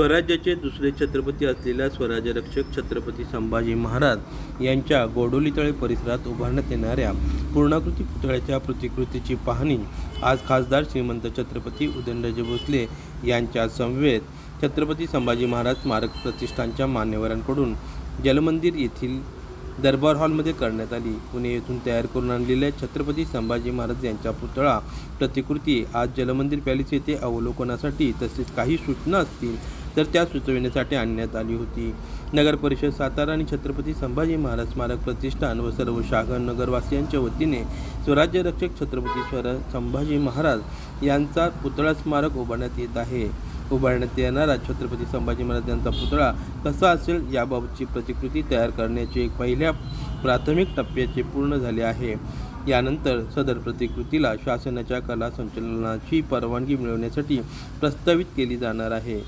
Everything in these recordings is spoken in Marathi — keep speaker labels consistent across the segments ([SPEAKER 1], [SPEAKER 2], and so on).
[SPEAKER 1] स्वराज्याचे दुसरे छत्रपती असलेल्या स्वराज्यरक्षक छत्रपती संभाजी महाराज यांच्या गोडोलीतळे परिसरात उभारण्यात येणाऱ्या पूर्णाकृती पुतळ्याच्या प्रतिकृतीची पाहणी आज खासदार श्रीमंत छत्रपती उदयनराजे भोसले यांच्या समवेत छत्रपती संभाजी महाराज स्मारक प्रतिष्ठानच्या मान्यवरांकडून जलमंदिर येथील दरबार हॉलमध्ये करण्यात आली. पुणे येथून तयार करून आणलेल्या छत्रपती संभाजी महाराज यांचा पुतळा प्रतिकृती आज जलमंदिर पॅलेस येथे अवलोकनासाठी तसेच काही सूचना असतील तर त्या सुचविण्यासाठी आणण्यात आली होती. नगर परिषद सातारा आणि छत्रपती संभाजी महाराज स्मारक प्रतिष्ठान व सर्व शाखा नगरवासियांच्या वतीने स्वराज्य रक्षक छत्रपती स्वर संभाजी महाराज यांचा पुतळा स्मारक उभारण्यात येत आहे. उभारण्यात येणारा छत्रपती संभाजी महाराज यांचा पुतळा कसा असेल याबाबतची प्रतिकृती तयार करण्याचे एक पहिल्या प्राथमिक टप्प्याचे पूर्ण झाले आहे. यानंतर सदर प्रतिकृतीला शासनाच्या कला संचलनाची परवानगी मिळवण्यासाठी प्रस्तावित केली जाणार आहे.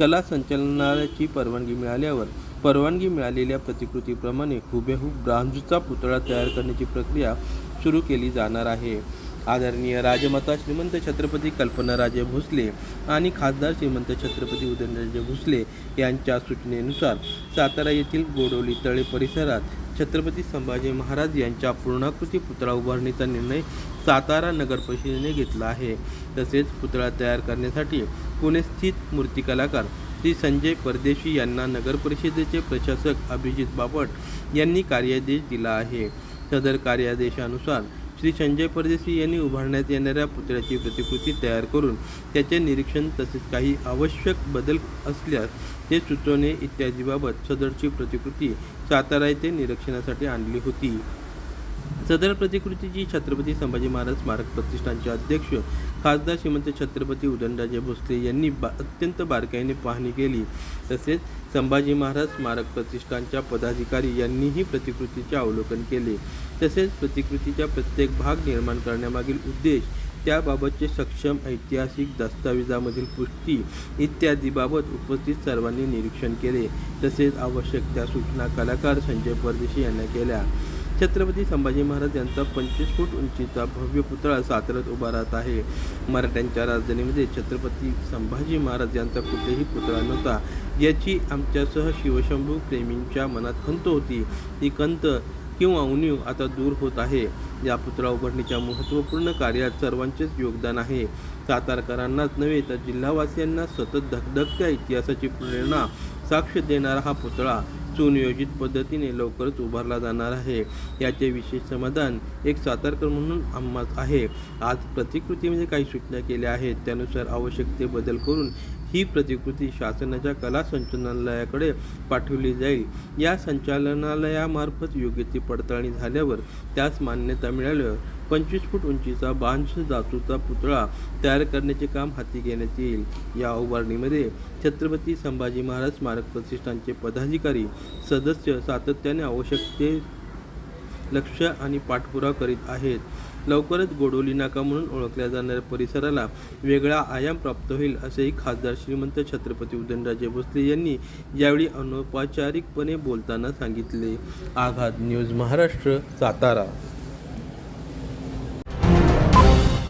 [SPEAKER 1] कला संचलनाची परवानगी मिळाल्यावर परवानगी मिळालेल्या प्रतिकृतीप्रमाणे हुबेहूब ब्रांजूचा पुतळा तयार करण्याची प्रक्रिया सुरू केली जाणार आहे. आदरणीय राजमाता श्रीमंत छत्रपती कल्पनाराजे भोसले आणि खासदार श्रीमंत छत्रपती उदयनराजे भोसले यांच्या सूचनेनुसार सातारा येथील गोडोली तळे परिसरात छत्रपती संभाजी महाराज यांच्या पूर्णाकृती पुतळा उभारणीचा निर्णय सातारा नगर परिषदेने घेतला आहे. तसेच पुतळा तयार करण्यासाठी पुणे स्थित मूर्तिकलाकार श्री संजय परदेशी यांना नगर परिषदेचे प्रशासक अभिजित बापट यांनी कार्यादेश दिला आहे. सदर कार्यादेशानुसार श्री संजय परदेशी यांनी उभारण्यात येणाऱ्या पुतळ्याची प्रतिकृती तयार करून त्याचे निरीक्षण तसेच काही आवश्यक बदल असल्यास ते सुचवणे इत्यादीबाबत सदरची प्रतिकृती सातारा येथे निरीक्षणासाठी आणली होती. सदर प्रतिकृतीची छत्रपती संभाजी महाराज स्मारक प्रतिष्ठानचे अध्यक्ष खासदार श्रीमंत छत्रपती उदयनराजे भोसले यांनी बा अत्यंत बारकाईने पाहणी केली. तसेच संभाजी महाराज स्मारक प्रतिष्ठानच्या पदाधिकारी यांनीही प्रतिकृतीचे अवलोकन केले. तसेच प्रतिकृतीचा प्रत्येक भाग निर्माण करण्यामागील उद्देश त्याबाबतचे सक्षम ऐतिहासिक दस्तावेजामधील पुष्टी इत्यादीबाबत उपस्थित सर्वांनी निरीक्षण केले. तसेच आवश्यक त्या सूचना कलाकार संजय परदेशी यांना केल्या. छत्रपती संभाजी महाराज यांचा पंचवीस फूट उंचीचा भव्य पुतळा साताऱ्यात उभा राहत आहे. मराठ्यांच्या राजधानीमध्ये छत्रपती संभाजी महाराज यांचा कुठेही पुतळा नव्हता. याची आमच्यासह शिवशंभू प्रेमींच्या मनात खंत होती. ती खंत किंवा उणीव आता दूर होत आहे. या पुतळा उभारणीच्या महत्त्वपूर्ण कार्यात सर्वांचेच योगदान आहे. सातारकरांनाच नव्हे तर जिल्हावासियांना सतत धकधकत्या इतिहासाची प्रेरणा साक्ष देणारा हा पुतळा सुनियोजित पद्धतीने लवकरच उभारला जाणार आहे. याचे विशेष समाधान एक सातारकर म्हणून आम्हाच आहे. आज प्रतिकृतीमध्ये काही सूचना केल्या आहेत. त्यानुसार आवश्यक ते बदल करून ही प्रतिकृती शासनाच्या कला संचालनालयाकडे पाठवली जाईल. या संचालनालयामार्फत योग्य ती पडताळणी झाल्यावर त्यास मान्यता मिळाल्यावर पंचवीस फूट उंचीचा बांश धातूचा पुतळा तयार करण्याचे काम हाती घेण्यात येईल. या उभारणीमध्ये छत्रपती संभाजी महाराज स्मारक प्रतिष्ठानचे पदाधिकारी सदस्य सातत्याने आवश्यक ते लक्ष आणि पाठपुरावा करीत आहेत. लवकरच गोडोली नाका म्हणून ओळखल्या जाणाऱ्या परिसराला वेगळा आयाम प्राप्त होईल असेही खासदार श्रीमंत छत्रपती उदयनराजे भोसले यांनी यावेळी अनौपचारिकपणे बोलताना सांगितले. आघात न्यूज महाराष्ट्र सातारा.